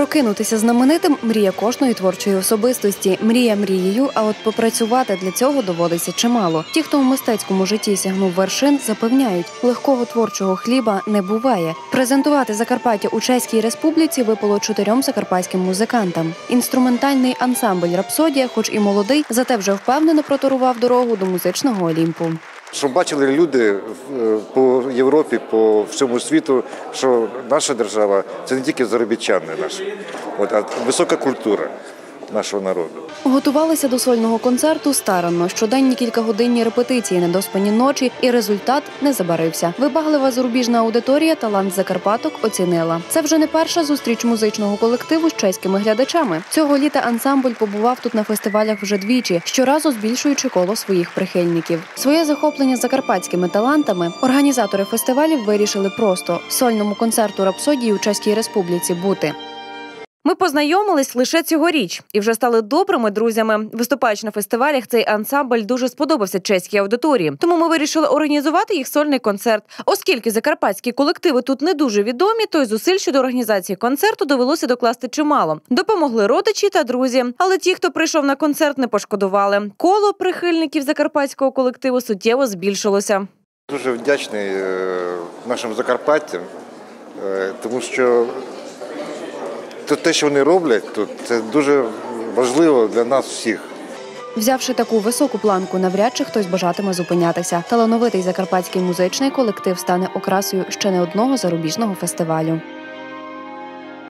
Прокинутися знаменитим мрія кожної творчої особистості. Мрія мрією, а от попрацювати для цього доводиться чимало. Ті, хто в мистецькому житті сягнув вершин, запевняють, легкого творчого хліба не буває. Презентувати Закарпаття у Чеській Республіці випало чотирьом закарпатським музикантам. Інструментальний ансамбль Рапсодія, хоч і молодий, зате вже впевнено проторував дорогу до музичного Олімпу. Щоб бачили люди е, по Європі, по всьому світу, що наша держава це не тільки заробітчани наші, от, а висока культура нашого народу. Готувалися до сольного концерту старанно. Щоденні кількагодинні репетиції, недоспані ночі, і результат не забарився. Вибаглива зарубіжна аудиторія талант Закарпаток оцінила. Це вже не перша зустріч музичного колективу з чеськими глядачами. Цього літа ансамбль побував тут на фестивалях вже двічі, щоразу збільшуючи коло своїх прихильників. Своє захоплення закарпатськими талантами організатори фестивалів вирішили просто сольному концерту рапсодії у Чеській Республіці бути. Ми познайомились лише цьогоріч і вже стали добрими друзями. Виступаючи на фестивалях, цей ансамбль дуже сподобався чеській аудиторії. Тому ми вирішили організувати їх сольний концерт. Оскільки закарпатські колективи тут не дуже відомі, то й зусиль щодо організації концерту довелося докласти чимало. Допомогли родичі та друзі. Але ті, хто прийшов на концерт, не пошкодували. Коло прихильників закарпатського колективу суттєво збільшилося. Дуже вдячний е, нашим Закарпаттям, е, тому що те, що вони роблять тут, це дуже важливо для нас всіх. Взявши таку високу планку, навряд чи хтось бажатиме зупинятися. Талановитий закарпатський музичний колектив стане окрасою ще не одного зарубіжного фестивалю.